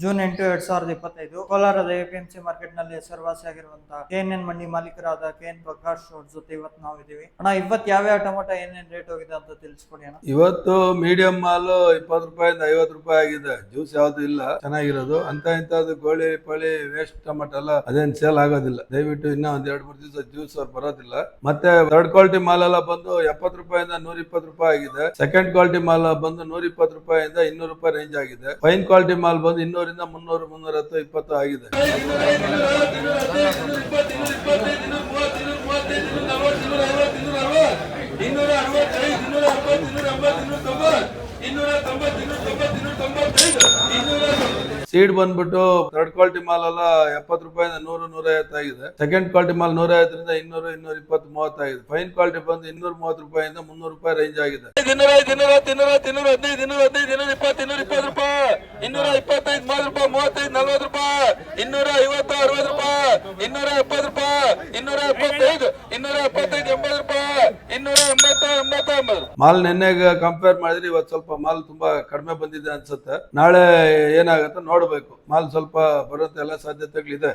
June ಎಂಟು ಎರಡ್ ಸಾವಿರದ ಇಪ್ಪತ್ತೈದು ಕೋಲಾರದ ಎಪಿಎಂಸಿ ಮಾರ್ಕೆಟ್ನಲ್ಲಿ ಹೆಸರುವಾಸಿಯಾಗಿರುವಂತಹ ಕೆ ಎನ್ ಎನ್ ಮಂಡಿ ಮಾಲೀಕರಾದ ಕೆ ಎನ್ ಪ್ರಕಾಶ್ ಅವ್ರ ಜೊತೆ ಇವತ್ತು ನಾವು ಇದೀವಿ ಅಣ್ಣ, ಇವತ್ತು ಯಾವ ಟೊಮೊಟೊ ಏನೇನ್ ರೇಟ್ ಹೋಗಿದೆ ಅಂತ ತಿಳಿಸ್ಕೊಡಿ ಅಣ್ಣ. ಇವತ್ತು ಮೀಡಿಯಂ ಮಾಲ್ ಇಪ್ಪತ್ ರೂಪಾಯಿಂದ ಐವತ್ತು ರೂಪಾಯಿ ಆಗಿದೆ. ಜ್ಯೂಸ್ ಯಾವ್ದು ಇಲ್ಲ, ಚೆನ್ನಾಗಿರೋದು. ಅಂತ ಇಂಥದ್ದು ಗೋಳಿ ಪಳಿ ವೇಸ್ಟ್ ಟೊಮೊಟೊ ಎಲ್ಲ ಅದೇನ್ ಸೇಲ್ ಆಗೋದಿಲ್ಲ. ದಯವಿಟ್ಟು ಇನ್ನೂ ಒಂದ್ ಎರಡ್ ಮೂರು ದಿವಸ ಜ್ಯೂಸ್ ಅವ್ರು ಬರೋದಿಲ್ಲ. ಮತ್ತೆ ಥರ್ಡ್ ಕ್ವಾಲಿಟಿ ಮಾಲ್ ಎಲ್ಲ ಬಂದು ಎಪ್ಪತ್ತು ರೂಪಾಯಿಂದ ನೂರ ಇಪ್ಪತ್ತು ರೂಪಾಯಿ ಆಗಿದೆ. ಸೆಕೆಂಡ್ ಕ್ವಾಲಿಟಿ ಮಾಲ್ ಬಂದು ನೂರ ಇಪ್ಪತ್ತು ರೂಪಾಯಿಂದ ಇನ್ನೂರು ರೂಪಾಯಿ ರೇಂಜ್ ಆಗಿದೆ. ಫೈನ್ ಕ್ವಾಲಿಟಿ ಮಾಲ್ ಬಂದು ಇನ್ನೂರಿಂದ ಮುನ್ನೂರು ಮುನ್ನೂರ ಹತ್ತು ಇಪ್ಪತ್ತು ಆಗಿದೆ ಸೀಡ್ ಬಂದ್ಬಿಟ್ಟು ಥರ್ಡ್ ಕ್ವಾಲಿಟಿ ಮಾಲ್ ಎಲ್ಲ ಎಪ್ಪತ್ತು ರೂಪಾಯಿಂದ ನೂರು ನೂರ ಆಗಿದೆ ಸೆಕೆಂಡ್ ಕ್ವಾಲಿಟಿ ಮಾಲ್ ನೂರ ಐವತ್ತರಿಂದ ಇನ್ನೂರು ಇನ್ನೂರ ಇಪ್ಪತ್ತು ಮೂವತ್ತಾಗಿದೆ. ಫೈನ್ ಕ್ವಾಲಿಟಿ ಬಂದು ಇನ್ನೂರ, ಮೂವತ್ತು ರೂಪಾಯಿಂದ ಮುನ್ನೂರು ರೂಪಾಯಿ ರೇಂಜ್ ಆಗಿದೆ. ಇನ್ನೂರ ಐದು ಇನ್ನೂರ ಹತ್ತು ಇನ್ನೂರ ಹದಿನೈದು ಇನ್ನೂರ ಹದಿನೈದು ಇನ್ನೂರ ಇಪ್ಪತ್ತು ಇನ್ನೂರ ಇಪ್ಪತ್ತು ರೂಪಾಯಿ ಇನ್ನೂರ ಇಪ್ಪತ್ತೈದು ಮೂವತ್ತು ರೂಪಾಯಿ, ಮೂವತ್ತೈದು, ನಲ್ವತ್ತು ರೂಪಾಯಿ. ಇನ್ನೂರ ಐವತ್ತು ಅರವತ್ತು ರೂಪಾಯಿ. ಇನ್ನೂರ ಎಪ್ಪತ್ತು ರೂಪಾಯಿ. ಇನ್ನೂರ ಎಪ್ಪತ್ತೈದು ಇನ್ನೂರ ಎಪ್ಪತ್ತೈದು ಎಂಬತ್ತು ರೂಪಾಯಿ. ಇನ್ನೂರ ಎಂಬತ್ತ ಎಂಬತ್ತ. ಎಂಬತ್ತು ಮಾಲ್ ನಿನ್ನೆ ಕಂಪೇರ್ ಮಾಡಿದ್ರೆ ಇವತ್ತು ಸ್ವಲ್ಪ ಮಾಲ್ ತುಂಬಾ ಕಡಿಮೆ ಬಂದಿದೆ ಅನ್ಸುತ್ತೆ. ನಾಳೆ ಏನಾಗುತ್ತೆ ನೋಡಬೇಕು. ಮಾಲ್ ಸ್ವಲ್ಪ ಬರುತ್ತೆ ಎಲ್ಲ ಸಾಧ್ಯತೆಗಳಿದೆ.